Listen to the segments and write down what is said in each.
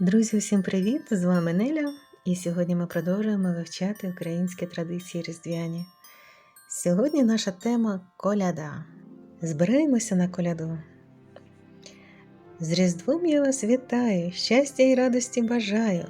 Друзі, усім привіт! З вами Неля, і сьогодні ми продовжуємо вивчати українські традиції різдвяні. Сьогодні наша тема коляда. Збираємося на коляду. З Різдвом я вас вітаю, щастя і радості бажаю.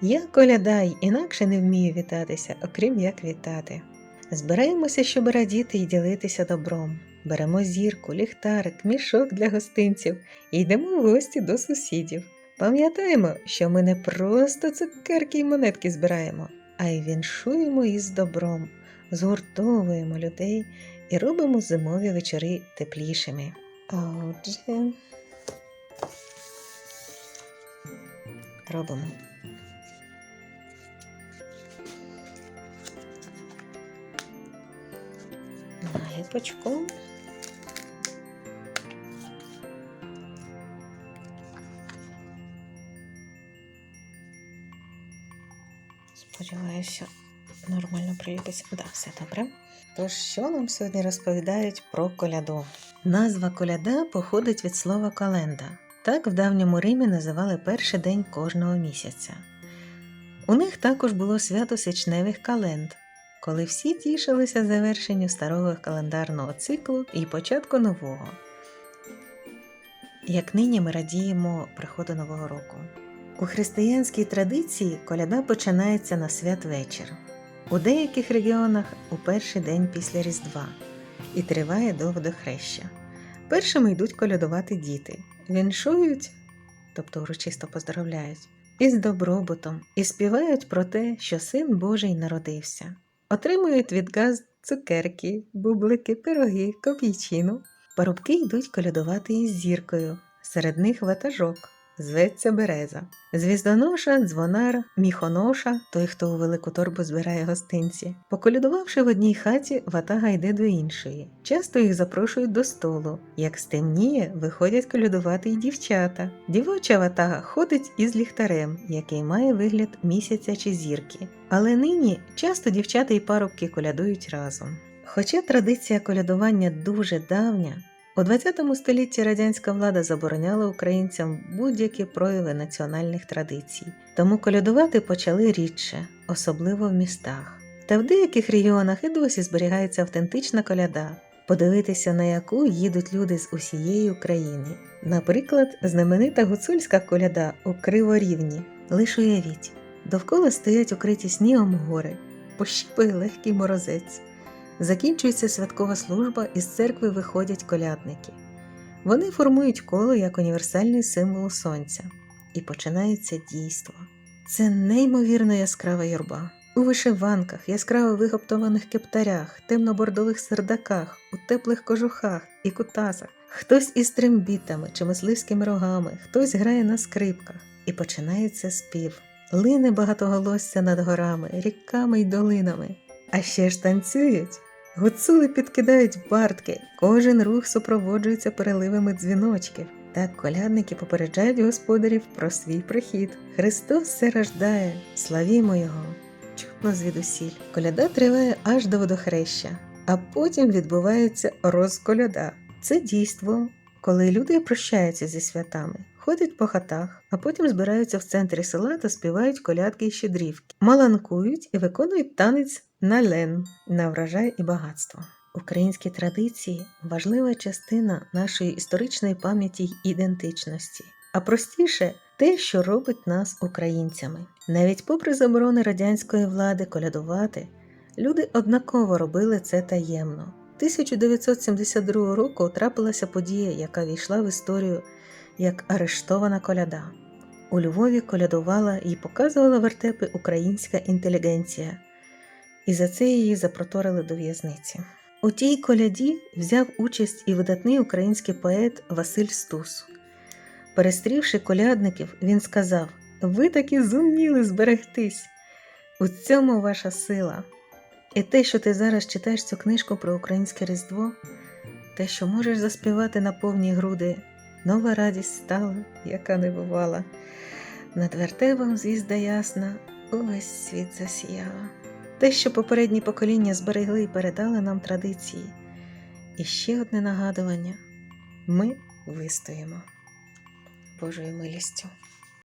Я коляда й інакше не вмію вітатися, окрім як вітати. Збираємося, щоб радіти і ділитися добром. Беремо зірку, ліхтарик, мішок для гостинців і йдемо в гості до сусідів. Пам'ятаємо, що ми не просто цукерки й монетки збираємо, а й віншуємо із добром, згуртовуємо людей і робимо зимові вечори теплішими. Отже, робимо. Наліпочку. Сподіваюся, нормально приліпиться. Да, все добре. Тож, що нам сьогодні розповідають про коляду? Назва коляда походить від слова календа. Так в давньому Римі називали перший день кожного місяця. У них також було свято січневих календ, коли всі тішилися завершенню старого календарного циклу і початку нового. Як нині ми радіємо приходу Нового року. У християнській традиції коляда починається на святвечір, у деяких регіонах у перший день після Різдва і триває до водохреща. Першими йдуть колядувати діти, віншують, тобто урочисто поздоровляють, із добробутом і співають про те, що син Божий народився, отримують від газ цукерки, бублики, пироги, копійчину. Парубки йдуть колядувати із зіркою, серед них ватажок зветься береза. Звіздоноша, дзвонар, міхоноша, той, хто у велику торбу збирає гостинці. Поколядувавши в одній хаті, ватага йде до іншої. Часто їх запрошують до столу. Як стемніє, виходять колядувати й дівчата. Дівоча ватага ходить із ліхтарем, який має вигляд місяця чи зірки. Але нині часто дівчата і парубки колядують разом. Хоча традиція колядування дуже давня, у ХХ столітті радянська влада забороняла українцям будь-які прояви національних традицій, тому колядувати почали рідше, особливо в містах. Та в деяких регіонах і досі зберігається автентична коляда, подивитися на яку їдуть люди з усієї України. Наприклад, знаменита гуцульська коляда у Криворівні. Лиш уявіть, довкола стоять укриті снігом гори, пощіпує легкий морозець. Закінчується святкова служба, і з церкви виходять колядники. Вони формують коло як універсальний символ сонця. І починається дійство. Це неймовірно яскрава юрба. У вишиванках, яскраво вигаптованих кептарях, темно-бордових сердаках, у теплих кожухах і кутасах. Хтось із трембітами чи мисливськими рогами, хтось грає на скрипках. І починається спів. Лине багатоголосся над горами, ріками й долинами. А ще ж танцюють. Гуцули підкидають бартки, кожен рух супроводжується переливами дзвіночків. Так колядники попереджають господарів про свій прихід. Христос все рождає, славімо Його! Чутно звідусіль. Коляда триває аж до водохреща, а потім відбувається розколяда. Це дійство, коли люди прощаються зі святами, ходять по хатах, а потім збираються в центрі села та співають колядки й щедрівки, маланкують і виконують танець на лен, на врожай і багатство. Українські традиції важлива частина нашої історичної пам'яті й ідентичності, а простіше те, що робить нас українцями. Навіть попри заборони радянської влади колядувати, люди однаково робили це таємно. 1972 року трапилася подія, яка війшла в історію як арештована коляда. У Львові колядувала і показувала вертепи українська інтелігенція, і за це її запроторили до в'язниці. У тій коляді взяв участь і видатний український поет Василь Стус. Перестрівши колядників, він сказав: Ви таки зуміли зберегтись! У цьому ваша сила. І те, що ти зараз читаєш цю книжку про українське Різдво, те, що можеш заспівати на повні груди, нова радість стала, яка не бувала. Над вертевом звізда ясна, увесь світ засіяла. Те, що попередні покоління зберегли і передали нам традиції. І ще одне нагадування: ми вистоїмо Божою милістю.